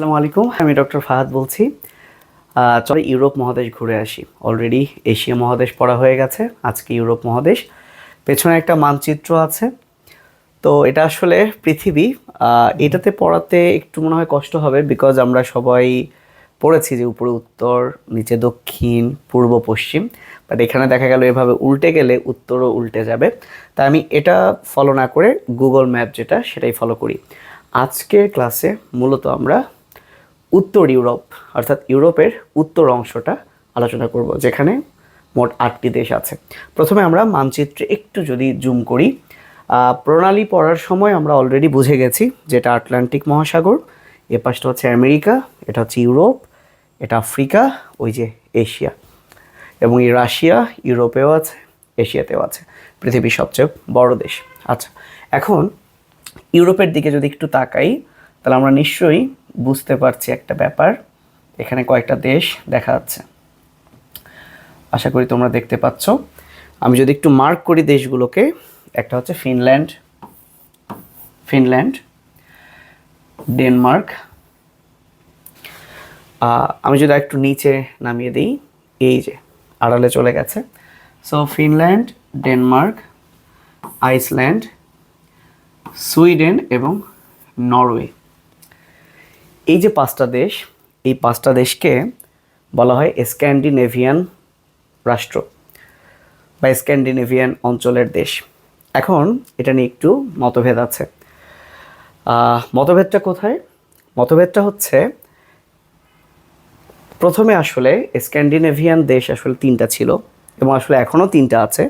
আসসালামু আলাইকুম, আমি ডক্টর ফাহাদ বলছি। চলে ইউরোপ মহাদেশ ঘুরে আসি। অলরেডি এশিয়া মহাদেশ পড়া হয়ে গেছে, আজকে ইউরোপ মহাদেশ। পেছনে একটা মানচিত্র আছে। তো এটা আসলে পৃথিবী এটাতে পড়াতে একটু মনে হয় কষ্ট হবে বিকজ আমরা সবাই পড়েছি যে উপরে উত্তর, নিচে দক্ষিণ, পূর্ব, পশ্চিম। বাট এখানে দেখা গেল এভাবে উল্টে গেলে উত্তরও উল্টে যাবে। তাই আমি এটা ফলো না করে গুগল ম্যাপ যেটা, সেটাই ফলো করি। আজকের ক্লাসে মূলত আমরা উত্তর ইউরোপ, অর্থাৎ ইউরোপের উত্তর অংশটা আলোচনা করব, যেখানে মোট আটটি দেশ আছে। প্রথমে আমরা মানচিত্রে একটু যদি জুম করি প্রণালী পড়ার সময় আমরা অলরেডি বুঝে গেছি যেটা আটলান্টিক মহাসাগর, এ পাশটা হচ্ছে আমেরিকা, এটা হচ্ছে ইউরোপ, এটা আফ্রিকা, ওই যে এশিয়া। এবং এই রাশিয়া ইউরোপেও আছে, এশিয়াতেও আছে, পৃথিবীর সবচেয়ে বড় দেশ। আচ্ছা এখন ইউরোপের দিকে যদি একটু তাকাই, তাহলে আমরা নিশ্চয়ই বুঝতে পারছি একটা ব্যাপার। এখানে কয়েকটা দেশ দেখা যাচ্ছে। আশা করি তোমরা দেখতে পাচ্ছ। আমি যদি একটু মার্ক করি দেশগুলোকে, একটা হচ্ছে ফিনল্যান্ড ফিনল্যান্ড ডেনমার্ক আমি যদি একটু নিচে নামিয়ে দিই, এই যে, আড়ালে চলে গেছে। So Finland Denmark Iceland Sweden এবং নরওয়ে এই যে পাঁচটা দেশ, এই পাঁচটা দেশকে বলা হয় স্ক্যান্ডিনেভিয়ান রাষ্ট্র বা স্ক্যান্ডিনেভিয়ান অঞ্চলের দেশ। এখন এটা নিয়ে একটু মতভেদ আছে। মতভেদটা কোথায়? মতভেদটা হচ্ছে, প্রথমে আসলে স্ক্যান্ডিনেভিয়ান দেশ আসলে তিনটা ছিল এবং আসলে এখনও তিনটা আছে।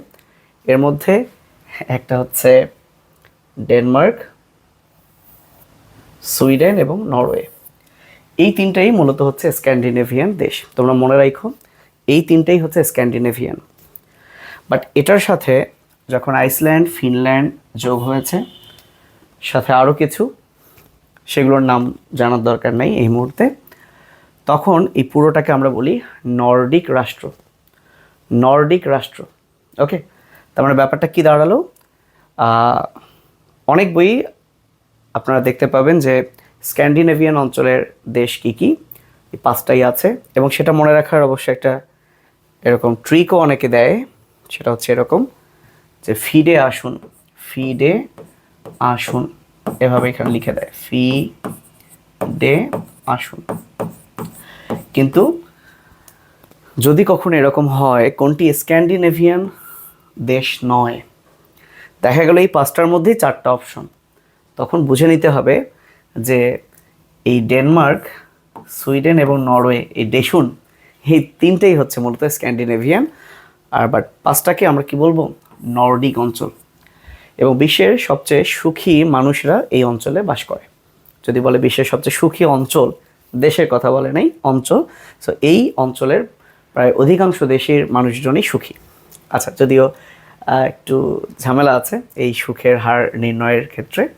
এর মধ্যে একটা হচ্ছে ডেনমার্ক, সুইডেন এবং নরওয়ে। এই তিনটাই মূলত হচ্ছে স্ক্যান্ডিনেভিয়ান দেশ। তোমরা মনে রাখো এই তিনটাই হচ্ছে স্ক্যান্ডিনেভিয়ান। বাট এটার সাথে যখন আইসল্যান্ড, ফিনল্যান্ড যোগ হয়েছে, সাথে আরও কিছু, সেগুলোর নাম জানার দরকার নেই এই মুহূর্তে, তখন এই পুরোটাকে আমরা বলি নর্ডিক রাষ্ট্র। নর্ডিক রাষ্ট্র, ওকে? তার মানে ব্যাপারটা কী দাঁড়াল? অনেক বই আপনারা দেখতে পাবেন যে স্ক্যান্ডিনেভিয়ান অঞ্চলের দেশ কী কী? এই পাঁচটাই আছে। এবং সেটা মনে রাখার অবশ্যই একটা এরকম ট্রিকও অনেকে দেয়। সেটা হচ্ছে এরকম যে ফিডে আসুন ফিডে আসুন, এভাবে এখানে লিখে দেয়। ফি ডে আসুন। কিন্তু যদি কখনো এরকম হয়, কোনটি স্ক্যান্ডিনেভিয়ান দেশ নয়? দেখা গেল এই পাঁচটার মধ্যেই চারটা অপশন তখন বুঝে নিতে হবে যে এই ডেনমার্ক, সুইডেন এবং নরওয়ে, এই দেশুন, এই তিনটেই হচ্ছে মূলত স্ক্যান্ডিনেভিয়ান। আর বাট পাঁচটাকে আমরা কি বলব? নর্ডিক অঞ্চল। এবং বিশ্বের সবচেয়ে সুখী মানুষরা এই অঞ্চলে বাস করে। যদি বলে বিশ্বের সবচেয়ে সুখী অঞ্চল, দেশের কথা বলে নাই, অঞ্চল। সো এই অঞ্চলের প্রায় অধিকাংশ দেশের মানুষজনই সুখী। আচ্ছা যদিও একটু ঝামেলা আছে এই সুখের হার নির্ণয়ের ক্ষেত্রে।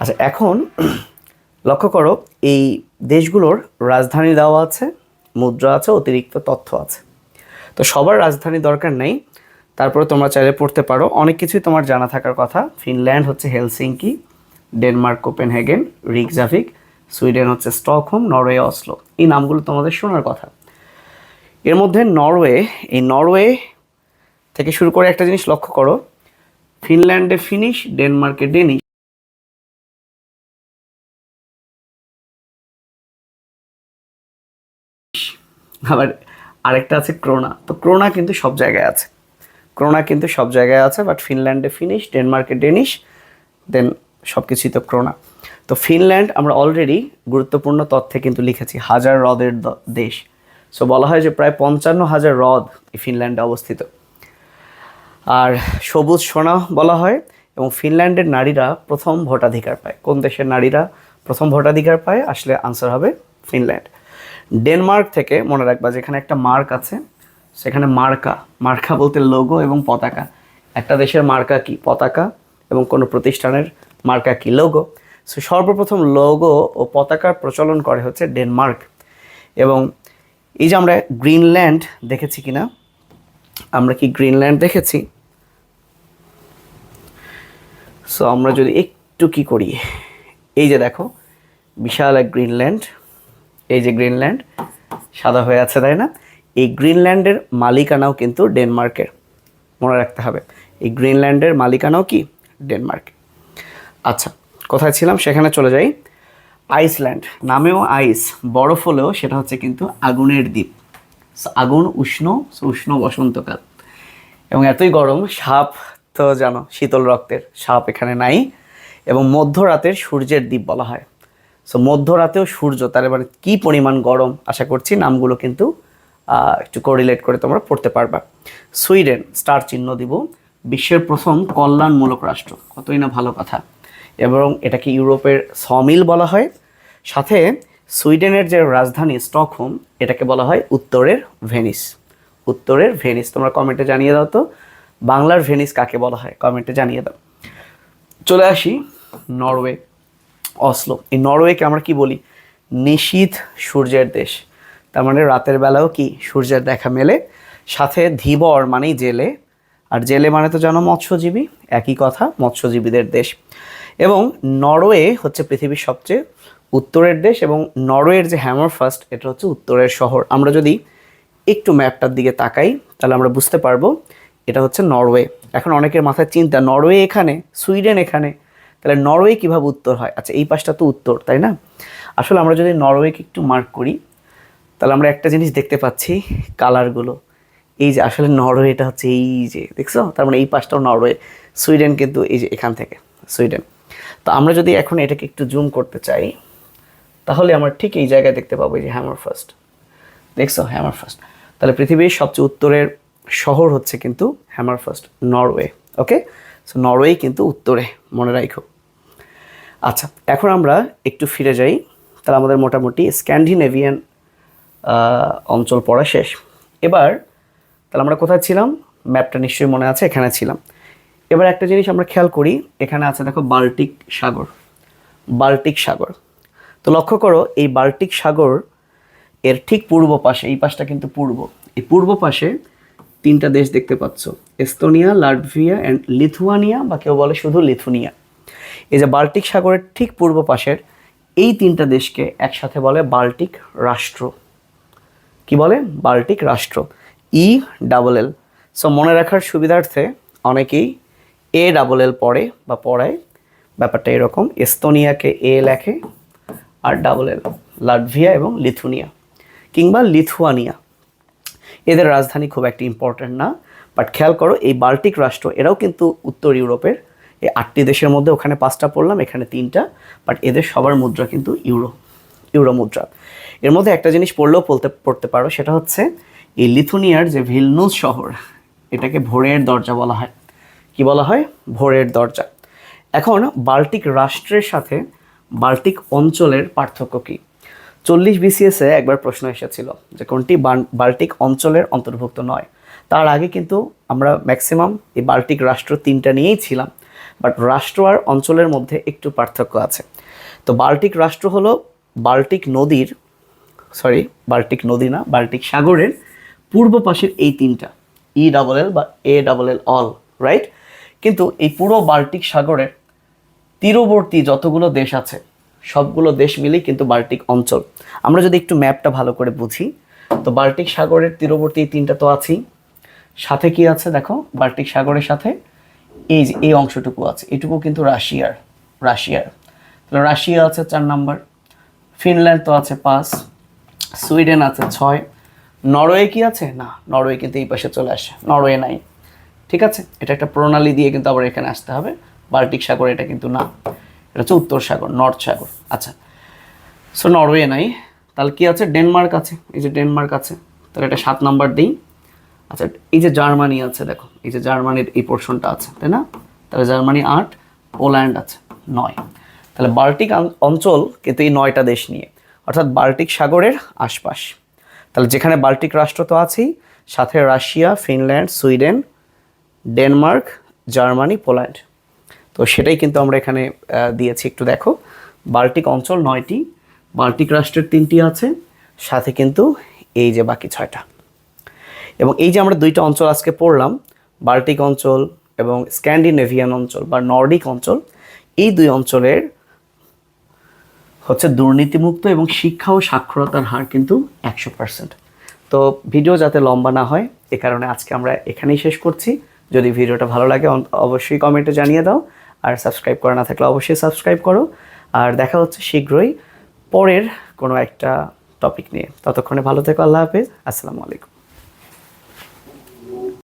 আচ্ছা এখন লক্ষ্য করো, এই দেশগুলোর রাজধানী দেওয়া আছে, মুদ্রা আছে, অতিরিক্ত তথ্য আছে। তো সবার রাজধানী দরকার নেই, তারপরে তোমরা চাইলে পড়তে পারো। অনেক কিছুই তোমার জানা থাকার কথা। ফিনল্যান্ড হচ্ছে Helsinki, Denmark, Copenhagen Reykjavik Sweden হচ্ছে স্টকহোম, নরওয়ে, অসলো। এই নামগুলো তোমাদের শোনার কথা। এর মধ্যে নরওয়ে, এই নরওয়ে থেকে শুরু করে একটা জিনিস লক্ষ্য করো। ফিনল্যান্ডে ফিনিশ, ডেনমার্কে ডেনিশ। আবার আরেকটা আছে ক্রোনা। তো ক্রোনা কিন্তু সব জায়গায় আছে। ক্রোনা কিন্তু সব জায়গায় আছে বাট ফিনল্যান্ডে ফিনিশ ডেনমার্কে ডেনিশ দেন সব কিছুই তো ক্রোনা। তো ফিনল্যান্ড আমরা অলরেডি গুরুত্বপূর্ণ তথ্যে কিন্তু লিখেছি, হাজার হ্রদের দেশ। সো বলা হয় যে প্রায় পঞ্চান্ন হাজার হ্রদ এই ফিনল্যান্ডে অবস্থিত। আর সবুজ সোনা বলা হয়, এবং ফিনল্যান্ডের নারীরা প্রথম ভোটাধিকার পায়। কোন দেশের নারীরা প্রথম ভোটাধিকার পায়? আসলে আনসার হবে ফিনল্যান্ড ডেনমার্ক থেকে, মনে রাখবা, যেখানে একটা মার্ক আছে, সেখানে মার্কা মার্কা বলতে লোগো এবং পতাকা। একটা দেশের মার্কা কি? পতাকা এবং কোনো প্রতিষ্ঠানের মার্কা কি? লোগো সো সর্বপ্রথম লোগো ও পতাকার প্রচলন করে হচ্ছে ডেনমার্ক। এবং এই যে আমরা গ্রিনল্যান্ড দেখেছি কিনা? আমরা কি গ্রিনল্যান্ড দেখেছি? সো আমরা যদি একটু কি করি? এই যে দেখো, বিশাল এক গ্রিনল্যান্ড। এই যে গ্রিনল্যান্ড, সাদা হয়ে আছে, তাই না? এই গ্রিনল্যান্ডের মালিকানাও কিন্তু ডেনমার্কের। মনে রাখতে হবে, এই গ্রিনল্যান্ডের মালিকানাও কি? ডেনমার্ক আচ্ছা কোথায় ছিলাম? সেখানে চলে যাই। আইসল্যান্ড, নামেও আইস, বরফ হলেও সেটা হচ্ছে কিন্তু আগুনের দ্বীপ। আগুন উষ্ণ উষ্ণ বসন্তকাল। এবং এতই গরম, সাপ তো জানো, শীতল রক্তের, সাপ এখানে নাই। এবং মধ্যরাতের সূর্যের দ্বীপ বলা হয়। সো মধ্যরাতেও সূর্য, তার এবারে কী পরিমাণ গরম, আশা করছি নামগুলো কিন্তু একটু কোরিলেট করে তোমরা পড়তে পারবা। সুইডেন, স্টার চিহ্ন দিব। বিশ্বের প্রথম কল্যাণমূলক রাষ্ট্র, কতই না ভালো কথা। এবং এটাকে ইউরোপের সমিল বলা হয়। সাথে, সুইডেনের যে রাজধানী স্টকহোম, এটাকে বলা হয় উত্তরের ভেনিস। উত্তরের ভেনিস, তোমরা কমেন্টে জানিয়ে দাও তো। বাংলার ভেনিস কাকে বলা হয়? কমেন্টে জানিয়ে দাও। চলে আসি নরওয়ে। অসলো। এই নরওয়েকে আমরা কি বলি? নিশীথ সূর্যের দেশ। তার মানে রাতের বেলাও কি সূর্যের দেখা মেলে? সাথে ধীবর মানেই জেলে। আর জেলে মানে তো জানো মৎস্যজীবী? একই কথা, মৎস্যজীবীদের দেশ। এবং নরওয়ে হচ্ছে পৃথিবীর সবচেয়ে উত্তরের দেশ এবং নরওয়ের যে হ্যামার ফার্স্ট এটা হচ্ছে উত্তরের শহর। আমরা যদি একটু ম্যাপটার দিকে তাকাই, তাহলে আমরা বুঝতে পারব এটা হচ্ছে নরওয়ে। এখন অনেকের মাথায় চিন্তা, নরওয়ে এখানে, সুইডেন এখানে? তাহলে নরওয়ে কীভাবে উত্তর হয়? আচ্ছা এই পাশটা তো উত্তর, তাই না? আসলে আমরা যদি নরওয়েকে একটু মার্ক করি, তাহলে আমরা একটা জিনিস দেখতে পাচ্ছি কালারগুলো এই যে আসলে নরওয়েটা হচ্ছে এই যে, দেখছ? তার মানে এই পাশটাও নরওয়ে, সুইডেন কিন্তু এই যে এখান থেকে, সুইডেন। তো আমরা যদি এখন এটাকে একটু জুম করতে চাই, তাহলে আমরা ঠিক এই জায়গায় দেখতে পাবো যে হ্যামার ফার্স্ট দেখছ? হ্যামার ফার্স্ট তাহলে পৃথিবীর সবচেয়ে উত্তরের শহর হচ্ছে কিন্তু Hammerfest Norway okay so Norway কিন্তু উত্তরে, মনে রাখো আচ্ছা এখন আমরা একটু ফিরে যাই। তাহলে আমাদের মোটামুটি স্ক্যান্ডিনেভিয়ান অঞ্চল পড়া শেষ। এবার, তাহলে আমরা কোথায় ছিলাম? ম্যাপটা নিশ্চয়ই মনে আছে, এখানে ছিলাম। এবার একটা জিনিস আমরা খেয়াল করি, এখানে আছে দেখো বাল্টিক সাগর। বাল্টিক সাগর। তো লক্ষ্য করো, এই বাল্টিক সাগর এর ঠিক পূর্ব পাশে, এই পাশটা কিন্তু পূর্ব। এই পূর্ব পাশে তিনটা দেশ দেখতে পাচ্ছ। এস্তোনিয়া, লাটভিয়া অ্যান্ড লিথুয়ানিয়া, বা কেউ বলে শুধু লিথুনিয়া। এই যে বাল্টিক সাগরের ঠিক পূর্ব পাশের, এই তিনটা দেশকে একসাথে বলে বাল্টিক রাষ্ট্র। কি বলে? বাল্টিক রাষ্ট্র। ই ডাবল এল সো মনে রাখার সুবিধার্থে অনেকেই এ ডাবল এল পড়ে বা পড়ায়। ব্যাপারটা এরকম, এস্তোনিয়াকে এ লেখে আর ডাবল এল লাটভিয়া এবং লিথুনিয়া। কিংবা লিথুয়ানিয়া। এদের রাজধানী খুব একটা ইম্পর্ট্যান্ট না। বাট খেয়াল করো, এই বাল্টিক রাষ্ট্র, এরাও কিন্তু উত্তর ইউরোপের। এই আটটি দেশের মধ্যে ওখানে পাঁচটা পড়লাম, এখানে তিনটা। বাট এদের সবার মুদ্রা কিন্তু ইউরো ইউরো মুদ্রা। এর মধ্যে একটা জিনিস পড়লেও পড়তে পড়তে পারো, সেটা হচ্ছে এই লিথুনিয়ার যে ভিলনুস শহর, এটাকে ভোরের দরজা বলা হয়। কি বলা হয়? ভোরের দরজা। এখন বাল্টিক রাষ্ট্রের সাথে বাল্টিক অঞ্চলের পার্থক্য কী? চল্লিশ বিসিএসে একবার প্রশ্ন এসেছিল যে কোনটি বাল্টিক অঞ্চলের অন্তর্ভুক্ত নয়। তার আগে কিন্তু আমরা ম্যাক্সিমাম এই বাল্টিক রাষ্ট্র তিনটা নিয়েই ছিলাম, বাট রাষ্ট্র আর অঞ্চলের মধ্যে একটু পার্থক্য আছে। তো বাল্টিক রাষ্ট্র হলো বাল্টিক নদীর সরি বাল্টিক নদী না, বাল্টিক সাগরের পূর্ব পাশের এই তিনটা ই ডাবল এল বা A double L all right কিন্তু এই পুরো বাল্টিক সাগরের তীরবর্তী যতগুলো দেশ আছে সবগুলো দেশ মিলেই কিন্তু বাল্টিক অঞ্চল। আমরা যদি একটু ম্যাপটা ভালো করে বুঝি, তো বাল্টিক সাগরের তীরবর্তী তিনটা তো আছেই। সাথে কি আছে দেখো? বাল্টিক সাগরের সাথে এই যে, এই অংশটুকু আছে। এটুকু কিন্তু রাশিয়ার রাশিয়ার। তাহলে রাশিয়া আছে চার নাম্বার, ফিনল্যান্ড তো আছে পাঁচ, সুইডেন আছে ছয়, নরওয়ে কি আছে? না, নরওয়ে কিন্তু এই পাশে চলে আসে, নরওয়ে নাই। ঠিক আছে? এটা একটা প্রণালী দিয়ে কিন্তু আবার এখানে আসতে হবে। বাল্টিক সাগর এটা কিন্তু না। এটা হচ্ছে উত্তর সাগর, নর্থ সাগর। আচ্ছা সো নরওয়ে নাই। তাহলে কি আছে? ডেনমার্ক আছে। এই যে ডেনমার্ক আছে, তাহলে এটা সাত নাম্বার দিই। আচ্ছা এই যে জার্মানি আছে, দেখো, এই যে জার্মানির এই পোর্শনটা আছে, তাই না? তাহলে জার্মানি আট, পোল্যান্ড আছে নয়। তাহলে বাল্টিক অঞ্চল কিন্তু এই নয়টা দেশ নিয়ে, অর্থাৎ বাল্টিক সাগরের আশপাশ। তাহলে যেখানে বাল্টিক রাষ্ট্র তো আছেই, সাথে Russia, Finland, Sweden, Denmark, Germany, Poland. তো সেটাই কিন্তু আমরা এখানে দিয়েছি। একটু দেখো, বাল্টিক অঞ্চল নয়টি, বাল্টিক রাষ্ট্রের তিনটি আছে, সাথে কিন্তু এই যে বাকি ছয়টা। এবং এই যে আমরা দুইটা অঞ্চল আজকে পড়লাম, বাল্টিক অঞ্চল এবং স্ক্যান্ডিনেভিয়ান অঞ্চল বা নর্ডিক অঞ্চল, এই দুই অঞ্চলের হচ্ছে দুর্নীতিমুক্ত এবং শিক্ষা ও সাক্ষরতার হার কিন্তু একশো পার্সেন্ট। তো ভিডিও যাতে লম্বা না হয়, এ কারণে আজকে আমরা এখানেই শেষ করছি। যদি ভিডিওটা ভালো লাগে অবশ্যই কমেন্টে জানিয়ে দাও। আর সাবস্ক্রাইব করা না থাকলে অবশ্যই সাবস্ক্রাইব করো। আর দেখা হচ্ছে শীঘ্রই পরের কোনো একটা টপিক নিয়ে। ততক্ষণে ভালো থেকো, আল্লাহ হাফিজ। আসসালামু আলাইকুম।